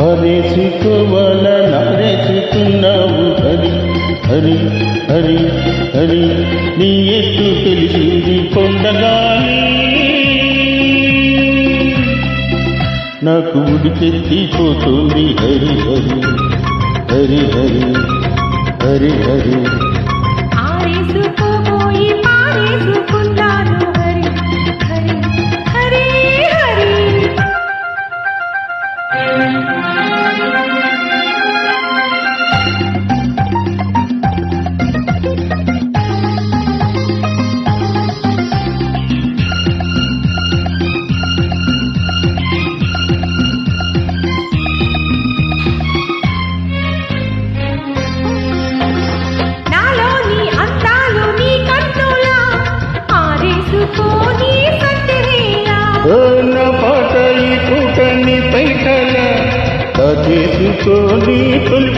వారేసుకోవాల నారేసుకున్నావు హరి హరి హరి హరి. నీ ఎత్తు తెలిసింది కొండగాలి. నాకు ఉడికెత్తిపోతుంది హరి హరి. హరి హరి హరి హరి.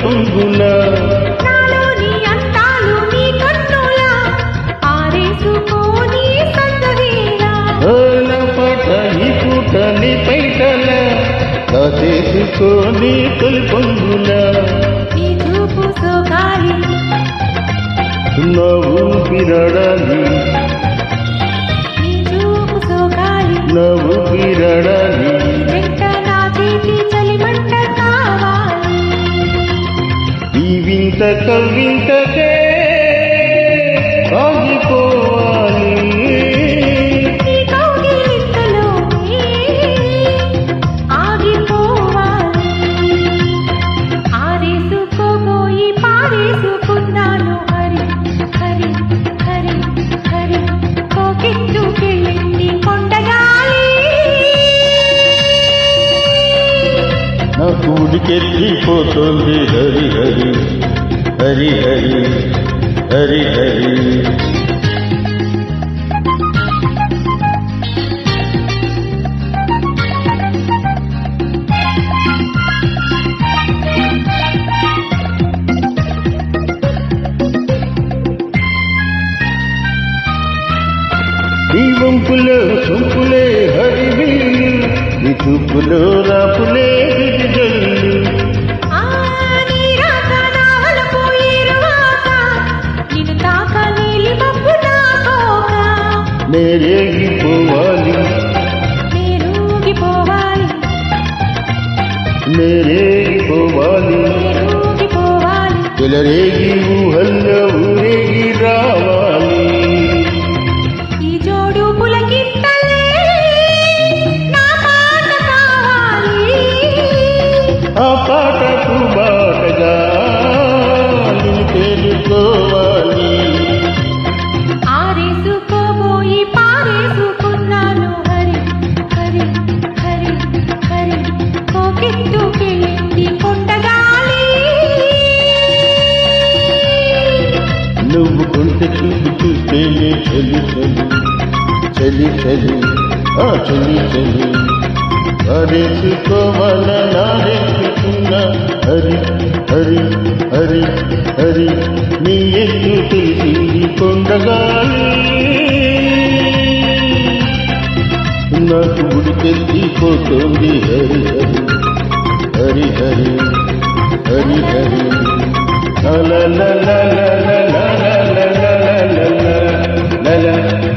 పొంగుల నాలోని అందాలు నీ ఓ నా తొలి పొంగుల నీ సోగాలి నవ్వు పిరడాలి వింత కవింతకే ఆగిపో నాకు హరి హరి. హరి హరి. హరి హరి. ఈ వంపులో సొంపులే హరివిల్లు ఈ చూపులో రాపులే నేరేగిపోవాలి. నేరూగిపోవాలి. చెలరేగి ఊహల్లో ఊరేగి రావాలి నువ్వు కొంత చూపు చూస్తేనే చలి చలి. చలి చలి ఆ చలి చలి. హరేసుకోవాల నారేసుకున్న హరి హరి హరి హరి. నీ ఎత్తు తెలిసింది కొండగా నాకు ఉడికెత్తిపోతుంది హరి హరి. హరి హరి హరి హరి. ల ల ల ల Hello.